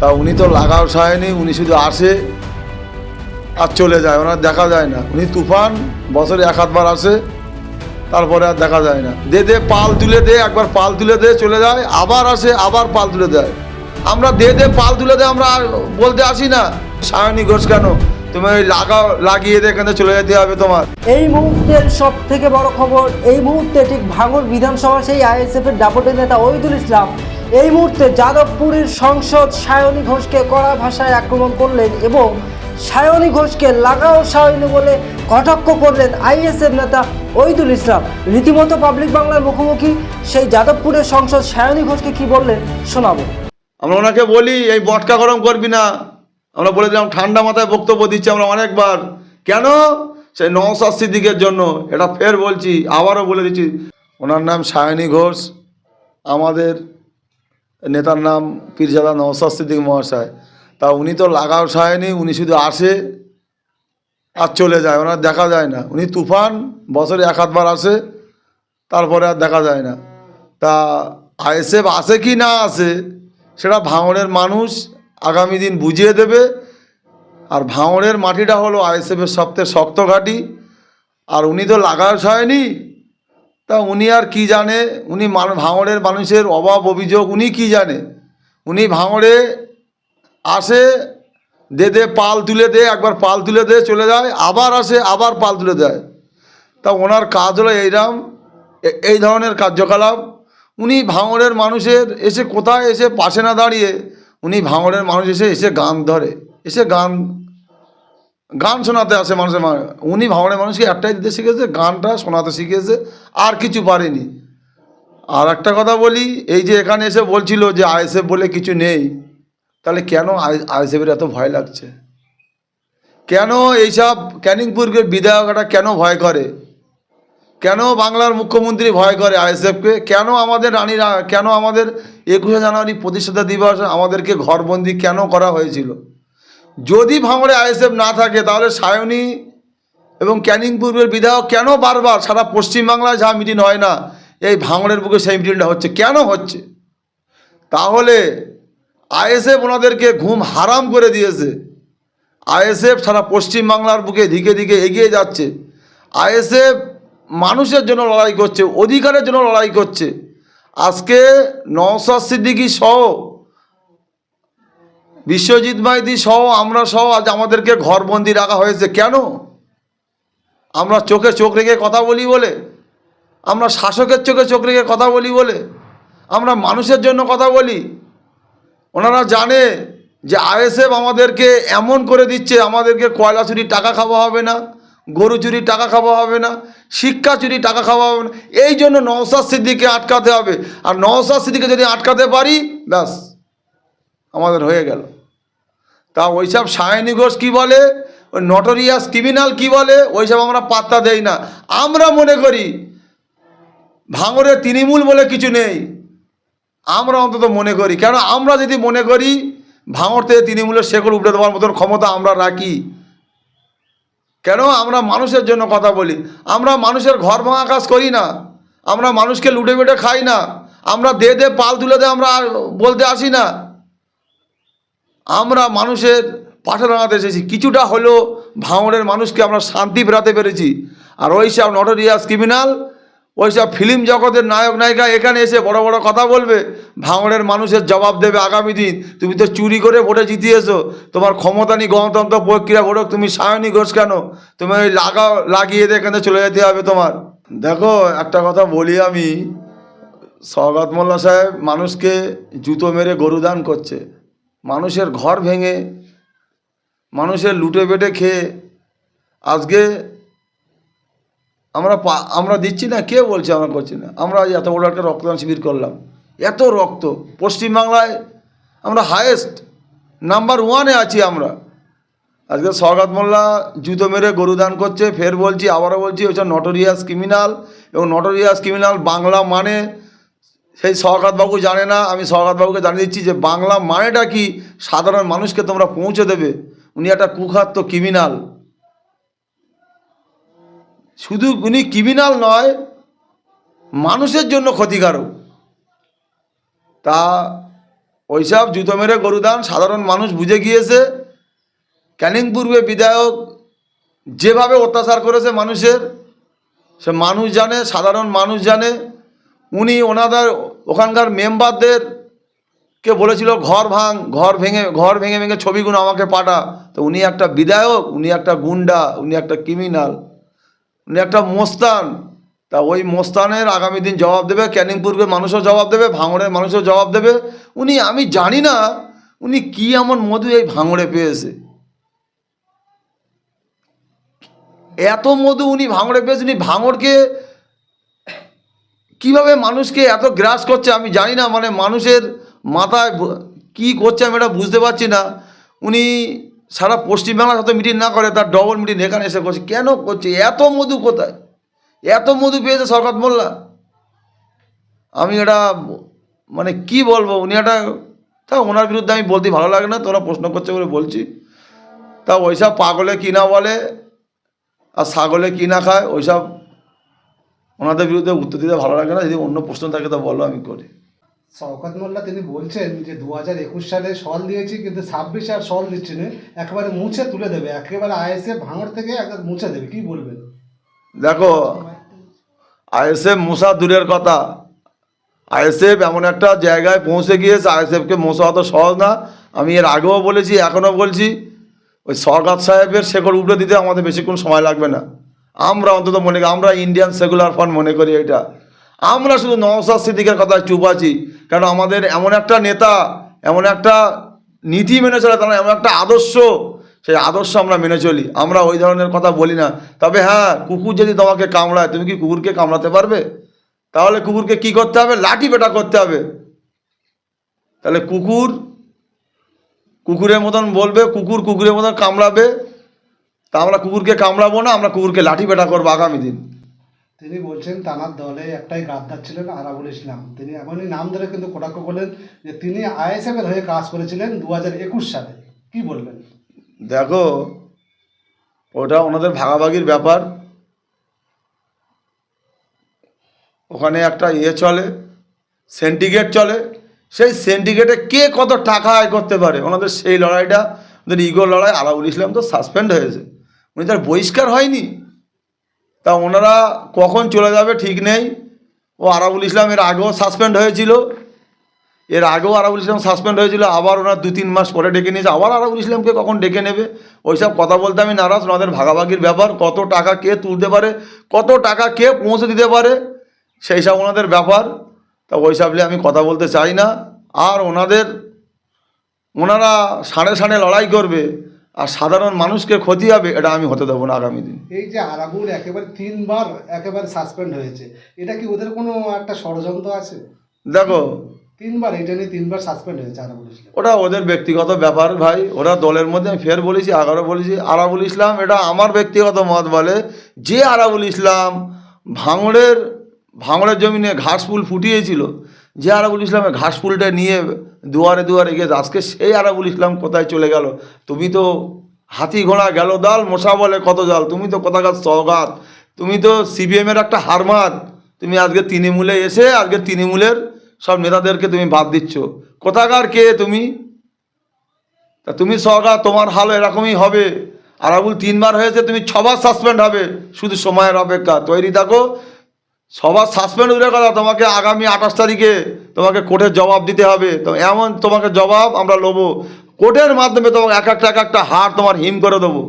তা উনি তো লাগাও সায়নি উনি শুধু আসে আর চলে যায়, ওনার দেখা যায় না। উনি তুফান, বছরে এক আধবার আসে, তারপরে আর দেখা যায় না। দে দে, পাল তুলে দে, একবার পাল তুলে দে, চলে যায়, আবার আসে, আবার পাল তুলে দেয়। আমরা দে দে, পাল তুলে দে, আমরা বলতে আসি না। সায়নি ঘোষ কেন? তুমি ওই লাগাও, লাগিয়ে দে, এখানে চলে যেতে হবে তোমার। এই মুহূর্তের সব থেকে বড় খবর, এই মুহূর্তে ঠিক ভাঙর বিধানসভা সেই আইএসএফ এর দাপটের নেতা ওহিদুল ইসলাম এই মুহূর্তে যাদবপুরের সংসদ সায়নী ঘোষকে কড়া ভাষায় আক্রমণ করলেন এবং সায়নী ঘোষকে লাগাও সায়নী বলে কটাক্ষ করলেন আইএসএফ নেতা ওহিদুল ইসলাম। রীতিমতো পাবলিক বাংলার মুখোমুখি সেই যাদবপুরের সংসদ সায়নী ঘোষকে কি বললেন শোনাবো। আমরা ওনাকে বলি, এই বটকা গরম করবি না। আমরা বলে দিলাম, ঠান্ডা মাথায় বক্তব্য দিচ্ছি আমরা অনেকবার। কেন? সেই নওসাদ সিদ্দিকের জন্য। এটা ফের বলছি, আবারও বলে দিচ্ছি। ওনার নাম সায়নী ঘোষ। আমাদের নেতার নাম পীরজাদা নওসাদ সিদ্দিক মহাশয়। তা উনি তো লাগাও সায়নি উনি শুধু আসে আর চলে যায়, ওনার দেখা যায় না। উনি তুফান, বছরে এক আধবার আসে, তারপরে আর দেখা যায় না। তা আইএসএফ আসে কি না আসে, সেটা ভাঙড়ের মানুষ আগামী দিন বুঝিয়ে দেবে। আর ভাঙড়ের মাটিটা হলো আইএসএফের সবথেকে শক্ত ঘাঁটি। আর উনি তো লাগাও হয়নি তা উনি আর কি জানে? উনি ভাঙড়ের মানুষের অভাব, অভিযোগ উনি কি জানে? উনি ভাঙড়ে আসে, দে দে, পাল তুলে দে, একবার পাল তুলে দে, চলে যায়, আবার আসে, আবার পাল তুলে দেয়। তা ওনার কাজ হলো এইরাম এই ধরনের কার্যকলাপ। উনি ভাঙড়ের মানুষের এসে কোথায় এসে পাশে না দাঁড়িয়ে, উনি ভাঙড়ের মানুষ এসে এসে গান ধরে, এসে গান গান শোনাতে আসে মানুষের উনি ভাঙড়ের মানুষকে একটাই দিতে শিখেছে, গানটা শোনাতে শিখেছে, আর কিছু পারেনি। আর একটা কথা বলি, এই যে এখানে এসে বলছিল যে আইএসএফ বলে কিছু নেই, তাহলে কেন আইএসএফের এত ভয় লাগছে? কেন এইসব ক্যানিংপুরকে বিধায়করা কেন ভয় করে? কেন বাংলার মুখ্যমন্ত্রী ভয় করে আইএসএফকে? কেন আমাদের রানীরা কেন আমাদের একুশে জানুয়ারি প্রতিষ্ঠাতা দিবস আমাদেরকে ঘরবন্দি কেন করা হয়েছিল? যদি ভাঙড়ে আইএসএফ না থাকে, তাহলে সায়নী এবং ক্যানিং পূর্বের বিধায়ক কেন বারবার সারা পশ্চিমবাংলায় যা মিটিং হয় না, এই ভাঙড়ের বুকে সেই মিটিংটা হচ্ছে? কেন হচ্ছে? তাহলে আইএসএফ ওনাদেরকে ঘুম হারাম করে দিয়েছে। আইএসএফ সারা পশ্চিমবাংলার বুকে দিকে দিকে এগিয়ে যাচ্ছে। আইএসএফ মানুষের জন্য লড়াই করছে, অধিকারের জন্য লড়াই করছে। আজকে নওসাদ সিদ্দিকী সহ বিশ্বজিৎ মাইতি সহ, আমরা সহ আজ আমাদেরকে ঘরবন্দি রাখা হয়েছে। কেন? আমরা চোখে চোখ রেখে কথা বলি বলে? আমরা শাসকের চোখে চোখ রেখে কথা বলি বলে? আমরা মানুষের জন্য কথা বলি? ওনারা জানে যে আইএসএফ আমাদেরকে এমন করে দিচ্ছে, আমাদেরকে কয়লা চুরির টাকা খাওয়া হবে না, গরু চুরির টাকা খাওয়া হবে না, শিক্ষা চুরি টাকা খাওয়া হবে না। এই জন্য নওসাদ সিদ্দিকে আটকাতে হবে। আর নওসাদ সিদ্দিকে যদি আটকাতে পারি, ব্যাস, আমাদের হয়ে গেল। তা ওইসব সায়নী ঘোষ কী বলে? ওই নটোরিয়াস ক্রিমিনাল কী বলে? ওইসব আমরা পাত্তা দেই না। আমরা মনে করি, ভাঙরে তৃণমূল বলে কিছু নেই। আমরা অন্তত মনে করি। কেন আমরা যদি মনে করি ভাঙর থেকে তৃণমূলের শেকল উপড়ে দেওয়ার মতন ক্ষমতা আমরা রাখি। কেন? আমরা মানুষের জন্য কথা বলি। আমরা মানুষের ঘর ভাঙা কাজ করি না। আমরা মানুষকে লুটে বেটে খাই না। আমরা দে দে পাল তুলে দে, আমরা বলতে আসি না। আমরা মানুষের পাশে দাঁড়াতে এসেছি কিছুটা হলেও ভাঙড়ের মানুষকে আমরা শান্তি ফেরাতে পেরেছি। আর ওই সব নটোরিয়াস ক্রিমিনাল ওই সব ফিল্ম জগতের নায়ক নায়িকা এখানে এসে বড় বড় কথা বলবে। ভাঙড়ের মানুষের জবাব দেবে আগামী দিন। তুমি তো চুরি করে ভোটে জিতিয়েছো। তোমার ক্ষমতা নিয়ে গণতন্ত্র প্রক্রিয়া ভোটক তুমি সায়নী ঘোষ কেন? তুমি ওই লাগাও লাগিয়ে দিয়ে এখানে চলে যেতে হবে তোমার। দেখো, একটা কথা বলি আমি। সৌগত মোল্লা সাহেব মানুষকে জুতো মেরে গরু দান করছে। মানুষের ঘর ভেঙে, মানুষের লুটে বেটে খেয়ে, আজকে আমরা আমরা দিচ্ছি না, কে বলছে আমরা করছি না? আমরা এত বড় একটা রক্তদান শিবির করলাম। এত রক্ত। পশ্চিমবাংলায় আমরা হায়েস্ট নাম্বার ওয়ানে আছি আমরা। আজকে সৌগাত মোল্লা জুতো মেরে গরু দান করছে, ফের বলছি, আবারও বলছি ওইসব নটোরিয়াস ক্রিমিনাল এবং নটোরিয়াস ক্রিমিনাল বাংলা মানে সেই সৌগাতবাবু জানে না, আমি সৌগাতবাবুকে জানিয়ে দিচ্ছি যে বাংলা মানেটা কি? সাধারণ মানুষকে তোমরা পৌঁছে দেবে। উনি একটা কুখাত্য ক্রিমিনাল শুধু উনি ক্রিমিনাল নয়, মানুষের জন্য ক্ষতিকারক। তা ওইসব জুতো মেরে গরুদান, সাধারণ মানুষ বুঝে গিয়েছে, ক্যানিং পূর্বে বিধায়ক যেভাবে অত্যাচার করেছে মানুষের, সে মানুষ জানে, সাধারণ মানুষ জানে উনি ওনাদের ওখানকার মেম্বারদের কে বলেছিল, ঘর ভাঙ, ঘর ভেঙে ঘর ভেঙে ভেঙে ছবিগুলো আমাকে পাঠা। তো উনি একটা বিধায়ক, উনি একটা গুন্ডা, উনি একটা ক্রিমিনাল উনি একটা মোস্তান। তা ওই মোস্তানের আগামী দিন জবাব দেবে ক্যানিং পূর্বের মানুষও জবাব দেবে, ভাঙড়ের মানুষও জবাব দেবে। উনি, আমি জানি না, উনি কি এমন মধু এই ভাঙড়ে পেয়েছে। এত মধু উনি ভাঙড়ে পেয়েছে, উনি ভাঙড়কে কীভাবে মানুষকে এত গ্রাস করছে আমি জানি না মানে মানুষের মাথায় কি করছে আমি এটা বুঝতে পারছি না। উনি সারা পশ্চিমবাংলার সাথে মিটিং না করে তার ডবল মিটিং এখানে এসে করছে। কেন করছে? এত মধু কোথায়? এত মধু পেয়েছে সরকার মোল্লা। আমি এটা মানে কি বলব? উনি একটা, তা ওনার বিরুদ্ধে আমি বলতে ভালো লাগে না, তোরা প্রশ্ন করছে বলে বলছি। তা ওইসব পাগলে কিনা বলে, আর ছাগলে কিনা খায়, ওইসব ওনাদের বিরুদ্ধে উত্তর দিতে ভালো লাগে না যদি অন্য প্রশ্ন থাকে তো বলো আমি করি। শওকত মোল্লা তিনি বলছেন যে দু হাজার একুশ সালে সল দিয়েছি কিন্তু ছাব্বিশে আর সল দিচ্ছে না একেবারে মুছে তুলে দেবে একেবারে আইএসএ ভাঙড় থেকে একবার মুছে দেবে কি বলবেন? দেখো আইএসএফ মশা দূরের কথা। আইএসএফ এমন একটা জায়গায় পৌঁছে গিয়েছে আইএসএফকে মশা অত সহজ না। আমি এর আগেও বলেছি এখনও বলছি ওই সরকার সাহেবের শেকড় উপরে দিতে আমাদের বেশিক্ষণ সময় লাগবে না। আমরা অন্তত মনে করি, আমরা ইন্ডিয়ান সেকুলার ফান্ড মনে করি এটা। আমরা শুধু নওসাদ সিদ্দিকের কথা চুপ আছি, কারণ আমাদের এমন একটা নেতা, এমন একটা নীতি মেনে চলে, তারা এমন একটা আদর্শ, সেই আদর্শ আমরা মেনে চলি। আমরা ওই ধরনের কথা বলি না। তবে হ্যাঁ কুকুর যদি তোমাকে কামড়ায়, তুমি কি কুকুরকে কামড়াতে পারবে? তাহলে কুকুরকে কি করতে হবে? লাঠি পেটা করতে হবে। তাহলে কুকুর, কুকুরের মতন বলবে, কুকুর কুকুরের মতন কামড়াবে তা আমরা কুকুরকে কামড়াবো না আমরা কুকুরকে লাঠি পেটা করব আগামী দিন। তিনি বলছেন তানার দলে একটাই গাদ্দার ছিলেন আরাবুল ইসলাম। তিনি এমনই নাম ধরে কিন্তু কটাক্ষ করলেন যে তিনি আইএসএফ এর হয়ে কাজ করেছিলেন দু হাজার একুশ সালে। কি বলবেন? দেখো ওটা ওনাদের ভাগাভাগির ব্যাপার। ওখানে একটা ইয়ে চলে সেন্টিগেট চলে। সেই সেন্টিগেটে কে কত টাকা আয় করতে পারে? ওনাদের সেই লড়াইটা ওদের ইগো লড়াই আলাউল ইসলাম তো সাসপেন্ড হয়েছে। উনি তার বহিষ্কার হয়নি। তা ওনারা কখন চলে যাবে ঠিক নেই। ও আরাবুল ইসলাম এর আগেও সাসপেন্ড হয়েছিল। এর আগেও আরাবুল ইসলাম সাসপেন্ড হয়েছিল, আবার ওনার দু তিন মাস পরে ডেকে নিয়েছে। আবার আরাবুল ইসলামকে কখন ডেকে নেবে? ওইসব কথা বলতে আমি নারাজ, ওনাদের ভাগাভাগির ব্যাপার, কত টাকা কে তুলতে পারে, কত টাকা কে পৌঁছে দিতে পারে, সেই সব ওনাদের ব্যাপার। তা ওইসব নিয়ে আমি কথা বলতে চাই না। আর ওনাদের, ওনারা সাড়ে সাড়ে লড়াই করবে। আর সাধারণ মানুষকে ক্ষতি হবে এটা আমি হতে দেবো না আগামী দিন। এই যে আরাবুল একেবারে তিনবার একেবারে সাসপেন্ড হয়েছে এটা কি ওদের কোনো একটা ষড়যন্ত্র আছে? দেখো তিনবার এটা নিয়ে তিনবার সাসপেন্ড হয়েছে আরাবুল ইসলাম। ওটা ওদের ব্যক্তিগত ব্যাপার ভাই ওরা দলের মধ্যে আমি ফের বলেছি আগারও বলেছি আরাবুল ইসলাম এটা আমার ব্যক্তিগত মত বলে যে আরাবুল ইসলাম ভাঙড়ের ভাঙড়ের জমিনে ঘাস ফুল ফুটিয়েছিল যে আরাবুল ইসলামের ঘাস ফুলটা নিয়ে দুয়ারে দুয়ারে গিয়ে আজকে সেই আরাবুল ইসলাম কোথায় চলে গেল? তুমি তো হাতি ঘোড়া গেল দাল, মশা বলে কত জাল। তুমি তো কোথাকার সৌগাত তুমি তো সিপিএমের একটা হারমাত তুমি আজকে তৃণমূলে এসে আজকে তৃণমূলের সব নেতাদেরকে তুমি বাদ দিচ্ছ। কোথাকার কে তুমি? তা তুমি সরকার তোমার হাল এরকমই হবে। আরাবুল তিনবার হয়েছে, তুমি ছবার সাসপেন্ড হবে। শুধু সময়ের অপেক্ষা। তৈরি থাকো। সবার সাসপেন্ড উড়ে কথা তোমাকে আগামী আঠাশ তারিখে তোমাকে কোর্টের জবাব দিতে হবে। তো এমন তোমাকে জবাব আমরা লোবো। কোর্টের মাধ্যমে তোমাকে এক একটা এক একটা হার তোমার হিম করে দেবো।